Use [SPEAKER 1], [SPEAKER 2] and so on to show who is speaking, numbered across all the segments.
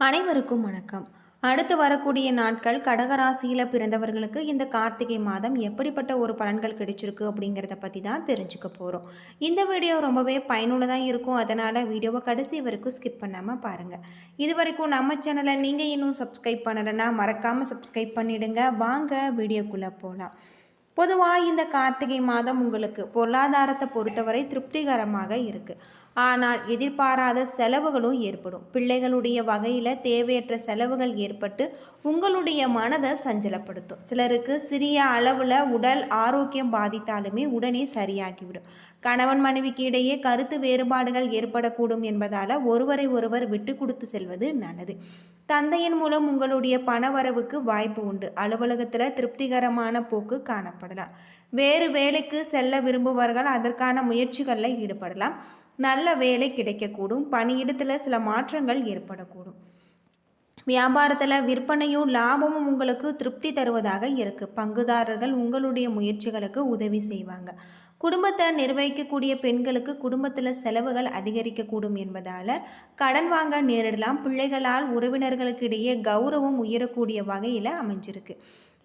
[SPEAKER 1] அனைவருக்கும் வணக்கம். அடுத்து வரக்கூடிய நாட்கள் கடகராசியில் பிறந்தவர்களுக்கு இந்த கார்த்திகை மாதம் எப்படிப்பட்ட ஒரு பலன்கள் கிடைச்சிருக்கு அப்படிங்கிறத பற்றி தான் தெரிஞ்சுக்க போகிறோம் இந்த வீடியோ ரொம்பவே பயனுள்ளதாக இருக்கும். அதனால் வீடியோவை கடைசி வரைக்கும் ஸ்கிப் பண்ணாமல் பாருங்கள் இது வரைக்கும் நம்ம சேனலை நீங்கள் இன்னும் சப்ஸ்கிரைப் பண்ணலைன்னா மறக்காமல் சப்ஸ்கிரைப் பண்ணிவிடுங்க வாங்க வீடியோக்குள்ளே போகலாம் பொதுவாக இந்த கார்த்திகை மாதம் உங்களுக்கு பொருளாதாரத்தை பொறுத்தவரை திருப்திகரமாக இருக்குது ஆனால் எதிர்பாராத செலவுகளும் ஏற்படும். பிள்ளைகளுடைய வகையில் தேவையற்ற செலவுகள் ஏற்பட்டு உங்களுடைய மனதை சஞ்சலப்படுத்தும். சிலருக்கு சிறிய அளவில் உடல் ஆரோக்கியம் பாதித்தாலுமே உடனே சரியாகிவிடும். கணவன் மனைவிக்கு இடையே கருத்து வேறுபாடுகள் ஏற்படக்கூடும் என்பதால் ஒருவரை ஒருவர் விட்டு கொடுத்து செல்வது நல்லது. தந்தையின் மூலம் உங்களுடைய பணவரவுக்கு வாய்ப்பு உண்டு. அலுவலகத்தில் திருப்திகரமான போக்கு காணப்படலாம். வேறு வேலைக்கு செல்ல விரும்புபவர்கள் அதற்கான முயற்சிகளில் ஈடுபடலாம். நல்ல வேலை கிடைக்கக்கூடும். பணியிடத்தில் சில மாற்றங்கள் ஏற்படக்கூடும். வியாபாரத்தில் விற்பனையும் லாபமும் உங்களுக்கு திருப்தி தருவதாக இருக்குது பங்குதாரர்கள் உங்களுடைய முயற்சிகளுக்கு உதவி செய்வாங்க. குடும்பத்தை நிர்வகிக்கக்கூடிய பெண்களுக்கு குடும்பத்தில் செலவுகள் அதிகரிக்கக்கூடும் என்பதால் கடன் வாங்க நேரிடலாம். பிள்ளைகளால் உறவினர்களுக்கு இடையே கௌரவம் உயரக்கூடிய வகையில் அமைஞ்சிருக்கு.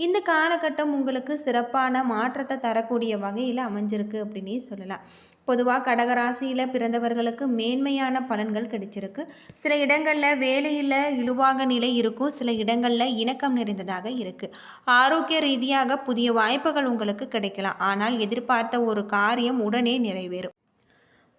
[SPEAKER 1] இந்த காலகட்டம் உங்களுக்கு சிறப்பான மாற்றத்தை தரக்கூடிய வகையில் அமைஞ்சிருக்கு அப்படின்னே சொல்லலாம். பொதுவாக கடகராசியில் பிறந்தவர்களுக்கு மேன்மையான பலன்கள் கிடைச்சிருக்கு. சில இடங்களில் வேலையில் இழுவாக நிலை இருக்கும். சில இடங்களில் இணக்கம் நிறைந்ததாக இருக்குது ஆரோக்கிய ரீதியாக புதிய வாய்ப்புகள் உங்களுக்கு கிடைக்கலாம். ஆனால் எதிர்பார்த்த ஒரு காரியம் உடனே நிறைவேறும்.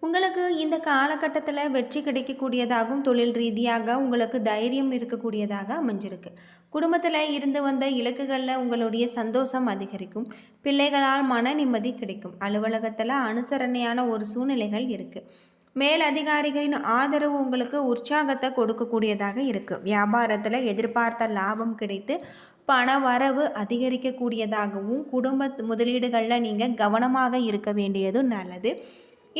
[SPEAKER 1] உங்களுக்கு இந்த காலகட்டத்தில் வெற்றி கிடைக்கக்கூடியதாகவும் தொழில் ரீதியாக உங்களுக்கு தைரியம் இருக்கக்கூடியதாக அமைஞ்சிருக்கு. குடும்பத்தில் இருந்து வந்த இலக்குகளில் உங்களுடைய சந்தோஷம் அதிகரிக்கும். பிள்ளைகளால் மன நிம்மதி கிடைக்கும். அலுவலகத்தில் அனுசரணையான ஒரு சூழ்நிலைகள் இருக்குது மேல் அதிகாரிகளின் ஆதரவு உங்களுக்கு உற்சாகத்தை கொடுக்கக்கூடியதாக இருக்குது வியாபாரத்தில் எதிர்பார்த்த லாபம் கிடைத்து பண வரவு அதிகரிக்கக்கூடியதாகவும் குடும்ப முதலீடுகளில் நீங்கள் கவனமாக இருக்க வேண்டியதும் நல்லது.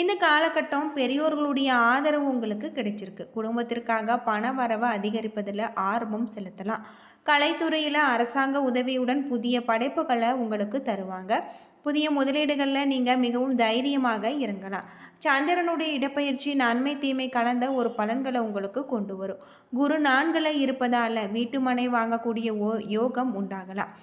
[SPEAKER 1] இந்த காலகட்டம் பெரியோர்களுடைய ஆதரவு உங்களுக்கு கிடைச்சிருக்கு. குடும்பத்திற்காக பண வரவை அதிகரிப்பதில் ஆர்வம் செலுத்தலாம். கலைத்துறையில் அரசாங்க உதவியுடன் புதிய படைப்புகளை உங்களுக்கு தருவாங்க. புதிய முதலீடுகளில் நீங்கள் மிகவும் தைரியமாக இருங்கலாம் சந்திரனுடைய இடப்பயிற்சி நன்மை தீமை கலந்த ஒரு பலன்களை உங்களுக்கு கொண்டு வரும். குரு நான்களை இருப்பதால் வீட்டு மனை வாங்கக்கூடிய ஓ யோகம் உண்டாகலாம்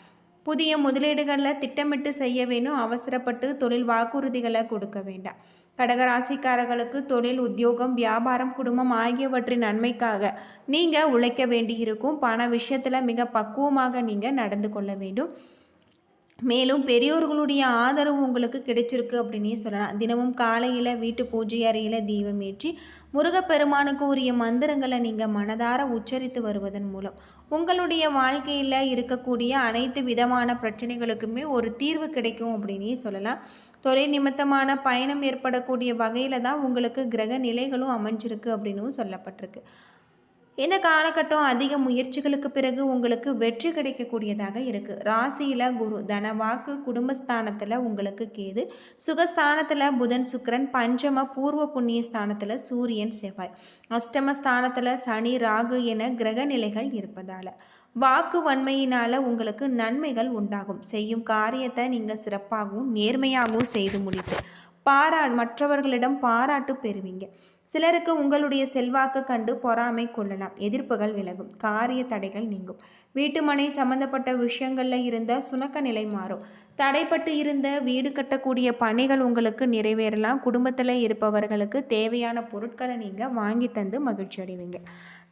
[SPEAKER 1] புதிய முதலீடுகளில் திட்டமிட்டு செய்ய வேணும் அவசரப்பட்டு தொழில் வாக்குறுதிகளை கொடுக்க வேண்டாம். கடகராசிக்காரர்களுக்கு தொழில் உத்தியோகம் வியாபாரம் குடும்பம் ஆகியவற்றின் நன்மைக்காக நீங்கள் உழைக்க வேண்டியிருக்கும். பண விஷயத்தில் மிக பக்குவமாக நீங்கள் நடந்து கொள்ள வேண்டும். மேலும் பெரியோர்களுடைய ஆதரவு உங்களுக்கு கிடைச்சிருக்கு அப்படின்னே சொல்லலாம். தினமும் காலையில் வீட்டு பூஜை அறையில் தீபம் ஏற்றி முருகப்பெருமானுக்கு உரிய மந்திரங்களை நீங்கள் மனதார உச்சரித்து வருவதன் மூலம் உங்களுடைய வாழ்க்கையில் இருக்கக்கூடிய அனைத்து விதமான பிரச்சனைகளுக்குமே ஒரு தீர்வு கிடைக்கும் அப்படின்னே சொல்லலாம். தொழில் நிமித்தமான பயணம் ஏற்படக்கூடிய வகையில் தான் உங்களுக்கு கிரக நிலைகளும் அமைஞ்சிருக்கு அப்படின்னும் சொல்லப்பட்டிருக்கு. இந்த காலகட்டம் அதிக முயற்சிகளுக்கு பிறகு உங்களுக்கு வெற்றி கிடைக்கக்கூடியதாக இருக்குது ராசியில் குரு தனவாக்கு குடும்பஸ்தானத்தில் உங்களுக்கு கேது. சுகஸ்தானத்தில் புதன் சுக்கரன் பஞ்சம பூர்வ புண்ணிய ஸ்தானத்தில் சூரியன் செவ்வாய். அஷ்டம ஸ்தானத்தில் சனி ராகு என கிரக நிலைகள் இருப்பதால். வாக்கு வன்மையினால் உங்களுக்கு நன்மைகள் உண்டாகும். செய்யும் காரியத்தை நீங்கள் சிறப்பாகவும் நேர்மையாகவும் செய்து முடித்து பாரா மற்றவர்களிடம் பாராட்டு பெறுவீங்க. சிலருக்கு உங்களுடைய செல்வாக்கு கண்டு பொறாமை கொள்ளலாம். எதிர்ப்புகள் விலகும். காரிய தடைகள் நீங்கும். வீட்டு மனை சம்பந்தப்பட்ட விஷயங்களில் இருந்த சுணக்க நிலை மாறும். தடைப்பட்டு இருந்த வீடு கட்டக்கூடிய பணிகள் உங்களுக்கு நிறைவேறலாம். குடும்பத்தில் இருப்பவர்களுக்கு தேவையான பொருட்களை நீங்கள் வாங்கி தந்து மகிழ்ச்சி அடைவீங்க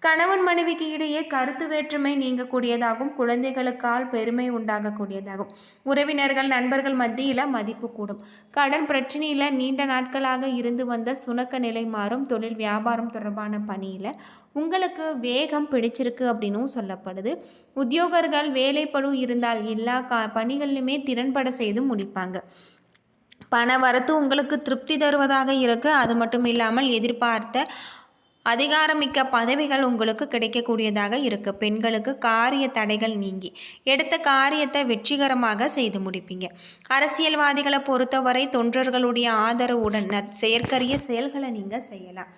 [SPEAKER 1] கணவன் மனைவிக்கு இடையே கருத்து வேற்றுமை நீங்கக்கூடியதாகும் குழந்தைகளுக்கால் பெருமை உண்டாகக்கூடியதாகும் உறவினர்கள் நண்பர்கள் மத்தியில் மதிப்பு கூடும். கடன் பிரச்சனையில் நீண்ட நாட்களாக இருந்து வந்த சுணக்க நிலை மாறும். தொழில் வியாபாரம் தொடர்பான பணியில் உங்களுக்கு வேகம் பிடிச்சிருக்கு அப்படின்னும் சொல்லப்படுது. உத்தியோகர்கள் வேலைப்பழு இருந்தால் எல்லா கா பணிகளிலுமே திறன்பட செய்து முடிப்பாங்க. பண வரத்து உங்களுக்கு திருப்தி தருவதாக இருக்குது அது மட்டும் இல்லாமல் எதிர்பார்த்த அதிகாரமிக்க பதவிகள் உங்களுக்கு கிடைக்கக்கூடியதாக இருக்குது பெண்களுக்கு காரிய தடைகள் நீங்கி எடுத்த காரியத்தை வெற்றிகரமாக செய்து முடிப்பீங்க. அரசியல்வாதிகளை பொறுத்தவரை தொண்டர்களுடைய ஆதரவுடன் செயற்கரிய செயல்களை நீங்கள் செய்யலாம்.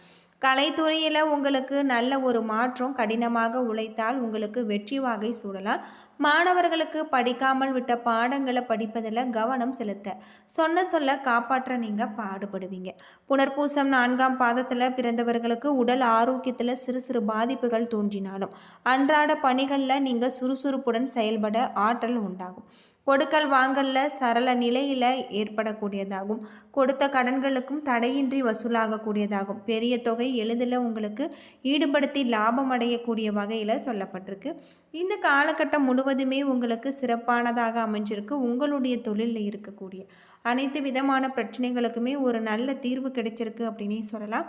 [SPEAKER 1] கலைத்துறையில் உங்களுக்கு நல்ல ஒரு மாற்றம் கடினமாக உழைத்தால் உங்களுக்கு வெற்றி வாகை சூடலாம் மாணவர்களுக்கு படிக்காமல் விட்ட பாடங்களை படிப்பதில் கவனம் செலுத்த. சொன்ன சொல்ல காப்பாற்ற நீங்கள் பாடுபடுவீங்க. புனர்பூசம் நான்காம் பாதத்தில் பிறந்தவர்களுக்கு உடல் ஆரோக்கியத்தில் சிறு சிறு பாதிப்புகள் தோன்றினாலும் அன்றாட பணிகளில் நீங்கள் சுறுசுறுப்புடன் செயல்பட ஆற்றல் உண்டாகும். கொடுக்கல் வாங்கல்ல சரள நிலையில் ஏற்படக்கூடியதாகும். கொடுத்த கடன்களுக்கும் தடையின்றி வசூலாகக்கூடியதாகும். பெரிய தொகை எளிதில் உங்களுக்கு ஈடுபடுத்தி லாபம் அடையக்கூடிய வகையில் சொல்லப்பட்டிருக்கு. இந்த காலகட்டம் முழுவதுமே உங்களுக்கு சிறப்பானதாக அமைஞ்சிருக்கு. உங்களுடைய தொழிலில் இருக்கக்கூடிய அனைத்து விதமான பிரச்சனைகளுக்குமே ஒரு நல்ல தீர்வு கிடைச்சிருக்கு அப்படின்னே சொல்லலாம்.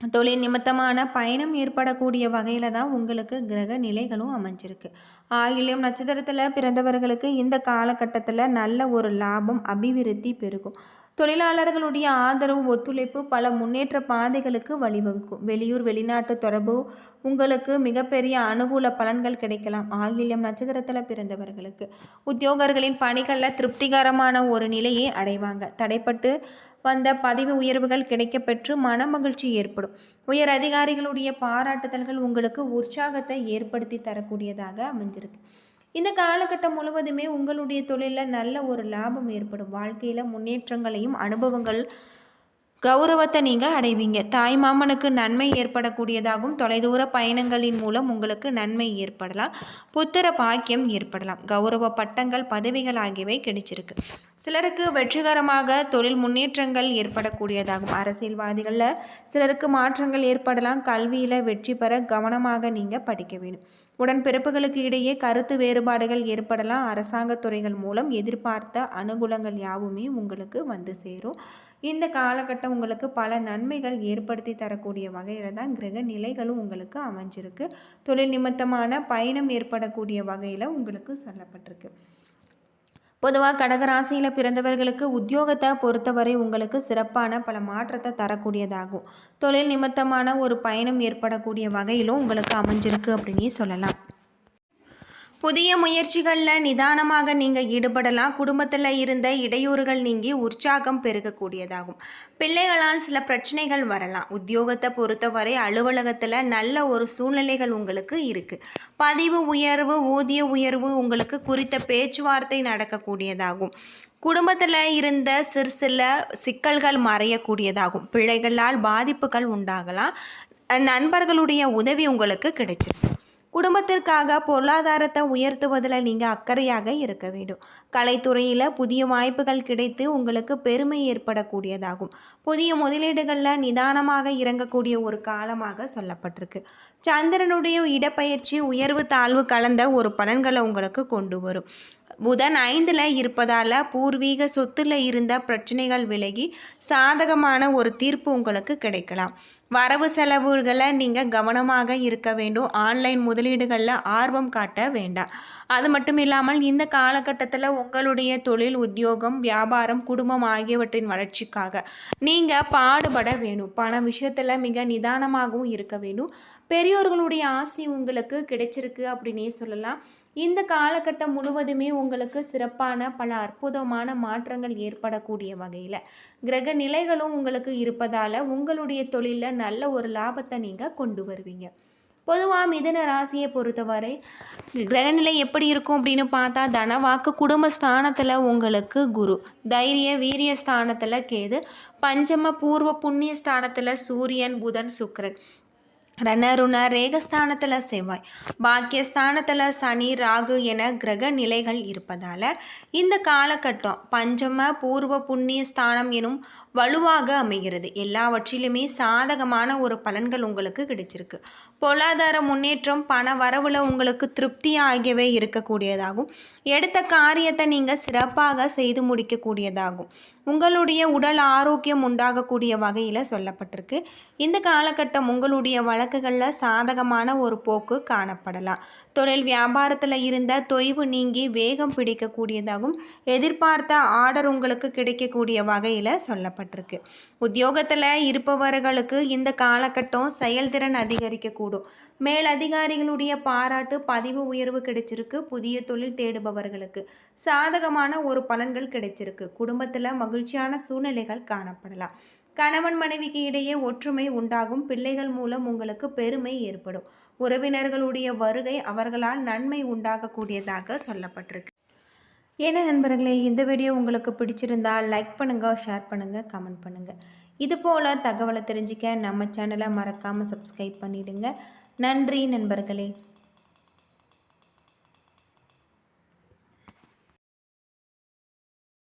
[SPEAKER 1] தொழில் நிமித்தமான பயணம் ஏற்படக்கூடிய வகையில் தான் உங்களுக்கு கிரக நிலைகளும் அமைஞ்சிருக்கு. ஆயிலும் நட்சத்திரத்தில் பிறந்தவர்களுக்கு இந்த காலகட்டத்தில் நல்ல ஒரு லாபம் அபிவிருத்தி பெருகும். தொழிலாளர்களுடைய ஆதரவு ஒத்துழைப்பு பல முன்னேற்ற பாதைகளுக்கு வழிவகுக்கும். வெளியூர் வெளிநாட்டு தொடர்பு உங்களுக்கு மிகப்பெரிய அனுகூல பலன்கள் கிடைக்கலாம். ஆகிலியம் நட்சத்திரத்தில் பிறந்தவர்களுக்கு உத்தியோகர்களின் பணிகளில் திருப்திகரமான ஒரு நிலையை அடைவாங்க. தடைப்பட்டு வந்த பதவி உயர்வுகள் கிடைக்கப்பெற்று மனமகிழ்ச்சி ஏற்படும். உயர் அதிகாரிகளுடைய பாராட்டுதல்கள் உங்களுக்கு உற்சாகத்தை ஏற்படுத்தி தரக்கூடியதாக அமைஞ்சிருக்கு. இந்த காலகட்டம் முழுவதுமே உங்களுடைய தொழிலில் நல்ல ஒரு லாபம் ஏற்படும். வாழ்க்கையில் முன்னேற்றங்களையும் அனுபவங்கள் கௌரவத்தை நீங்கள் அடைவீங்க. தாய் மாமனுக்கு நன்மை ஏற்படக்கூடியதாகவும் தொலைதூர பயணங்களின் மூலம் உங்களுக்கு நன்மை ஏற்படலாம். புத்திர பாக்கியம் ஏற்படலாம். கௌரவ பட்டங்கள் பதவிகள் ஆகியவை கிடைச்சிருக்கு. சிலருக்கு வெற்றிகரமாக தொழில் முன்னேற்றங்கள் ஏற்படக்கூடியதாகும். அரசியல்வாதிகளில் சிலருக்கு மாற்றங்கள் ஏற்படலாம். கல்வியில் வெற்றி பெற கவனமாக நீங்கள் படிக்க வேணும் உடன்பிறப்புகளுக்கு இடையே கருத்து வேறுபாடுகள் ஏற்படலாம். அரசாங்க துறைகள் மூலம் எதிர்பார்த்த அனுகூலங்கள் யாவுமே உங்களுக்கு வந்து சேரும். இந்த காலகட்டம் உங்களுக்கு பல நன்மைகள் ஏற்படுத்தி தரக்கூடிய வகையில் தான் கிரக நிலைகளும் உங்களுக்கு அமைஞ்சிருக்கு. தொழில் நிமித்தமான பயணம் ஏற்படக்கூடிய வகையில் உங்களுக்கு சொல்லப்பட்டிருக்கு. பொதுவாக கடகராசியில் பிறந்தவர்களுக்கு உத்தியோகத்தை பொறுத்தவரை உங்களுக்கு சிறப்பான பல மாற்றத்தை தரக்கூடியதாகும். தொழில் நிமித்தமான ஒரு பயணம் ஏற்படக்கூடிய வகையிலும் உங்களுக்கு அமைஞ்சிருக்கு அப்படின்னே சொல்லலாம். புதிய முயற்சிகளில் நிதானமாக நீங்கள் ஈடுபடலாம். குடும்பத்தில் இருந்த இடையூறுகள் நீங்கி உற்சாகம் பெருகக்கூடியதாகும். பிள்ளைகளால் சில பிரச்சனைகள் வரலாம். உத்தியோகத்தை பொறுத்தவரை அலுவலகத்தில் நல்ல ஒரு சூழ்நிலைகள் உங்களுக்கு இருக்குது பதிவு உயர்வு ஊதிய உயர்வு உங்களுக்கு குறித்த பேச்சுவார்த்தை நடக்கக்கூடியதாகும். குடும்பத்தில் இருந்த சிறு சில சிக்கல்கள் மறையக்கூடியதாகும். பிள்ளைகளால் பாதிப்புகள் உண்டாகலாம். நண்பர்களுடைய உதவி உங்களுக்கு கிடைச்சிருக்கு. குடும்பத்திற்காக பொருளாதாரத்தை உயர்த்துவதில் நீங்கள் அக்கறையாக இருக்க வேண்டும். கலைத்துறையில் புதிய வாய்ப்புகள் கிடைத்து உங்களுக்கு பெருமை ஏற்படக்கூடியதாகும். புதிய முதலீடுகளில் நிதானமாக இறங்கக்கூடிய ஒரு காலமாக சொல்லப்பட்டிருக்கு. சந்திரனுடைய இடப்பயிற்சி உயர்வு தாழ்வு கலந்த ஒரு பலன்களை உங்களுக்கு கொண்டு வரும். புதன் ஐந்தில் இருப்பதால் பூர்வீக சொத்தில் இருந்த பிரச்சனைகள் விலகி சாதகமான ஒரு தீர்ப்பு உங்களுக்கு கிடைக்கலாம். வரவு செலவுகளை நீங்கள் கவனமாக இருக்க வேண்டும். ஆன்லைன் முதலீடுகளில் ஆர்வம் காட்ட வேண்டாம். அது மட்டும் இல்லாமல் இந்த காலகட்டத்தில் உங்களுடைய தொழில் உத்தியோகம் வியாபாரம் குடும்பம் ஆகியவற்றின் வளர்ச்சிக்காக நீங்கள் பாடுபட வேணும் பண விஷயத்தில் மிக நிதானமாகவும் இருக்க வேண்டும். பெரியோர்களுடைய ஆசை உங்களுக்கு கிடைச்சிருக்கு அப்படின்னே சொல்லலாம். இந்த காலகட்டம் முழுவதுமே உங்களுக்கு சிறப்பான பல அற்புதமான மாற்றங்கள் ஏற்படக்கூடிய வகையில் கிரக நிலைகளும் உங்களுக்கு இருப்பதால் உங்களுடைய தொழிலில் நல்ல ஒரு லாபத்தை நீங்கள் கொண்டு வருவீங்க. பொதுவாக மிதன ராசியை பொறுத்தவரை கிரகநிலை எப்படி இருக்கும் அப்படின்னு பார்த்தா தனவாக்கு குடும்ப ஸ்தானத்தில் உங்களுக்கு குரு தைரிய வீரிய ஸ்தானத்தில் கேது பஞ்சம பூர்வ புண்ணிய ஸ்தானத்தில் சூரியன் புதன் சுக்கரன். ரணருண ரேகஸ்தானத்தில் செவ்வாய். பாக்கியஸ்தானத்தில் சனி ராகு என கிரக நிலைகள் இருப்பதால் இந்த காலகட்டம் பஞ்சம பூர்வ புண்ணிய ஸ்தானம் எனும் வலுவாக அமைகிறது. எல்லாவற்றிலுமே சாதகமான ஒரு பலன்கள் உங்களுக்கு கிடைச்சிருக்கு. பொருளாதார முன்னேற்றம் பண வரவில் உங்களுக்கு திருப்தி ஆகியவை இருக்கக்கூடியதாகும். எடுத்த காரியத்தை நீங்கள் சிறப்பாக செய்து முடிக்கக்கூடியதாகும். உங்களுடைய உடல் ஆரோக்கியம் உண்டாகக்கூடிய வகையில் சொல்லப்பட்டிருக்கு. இந்த காலகட்டம் உங்களுடைய வழக்குகளில் சாதகமான ஒரு போக்கு காணப்படலாம். தொழில் வியாபாரத்தில் இருந்த தொய்வு நீங்கி வேகம் பிடிக்கக்கூடியதாகவும் எதிர்பார்த்த ஆர்டர் உங்களுக்கு கிடைக்கக்கூடிய வகையில் சொல்லப்பட்டிருக்கு. உத்தியோகத்தில் இருப்பவர்களுக்கு இந்த காலகட்டம் செயல்திறன் அதிகரிக்கக்கூடும். மேல் அதிகாரிகளுடைய பாராட்டு பதிவு உயர்வு கிடைச்சிருக்கு. புதிய தொழில் தேடுபவர்களுக்கு சாதகமான ஒரு பலன்கள் கிடைச்சிருக்கு. குடும்பத்தில் மகிழ்ச்சி மகிழ்ச்சியான சூழ்நிலைகள் காணப்படலாம். கணவன் மனைவிக்கு இடையே ஒற்றுமை உண்டாகும். பிள்ளைகள் மூலம் உங்களுக்கு பெருமை ஏற்படும். உறவினர்களுடைய வருகை அவர்களால் நன்மை உண்டாகக்கூடியதாக சொல்லப்பட்டிருக்கு. என்ன நண்பர்களே இந்த வீடியோ உங்களுக்கு பிடிச்சிருந்தால் லைக் பண்ணுங்கள் ஷேர் பண்ணுங்கள் கமெண்ட் பண்ணுங்கள் இது போல் தகவலை தெரிஞ்சுக்க நம்ம சேனலை மறக்காமல் சப்ஸ்கிரைப் பண்ணிவிடுங்க நன்றி நண்பர்களே.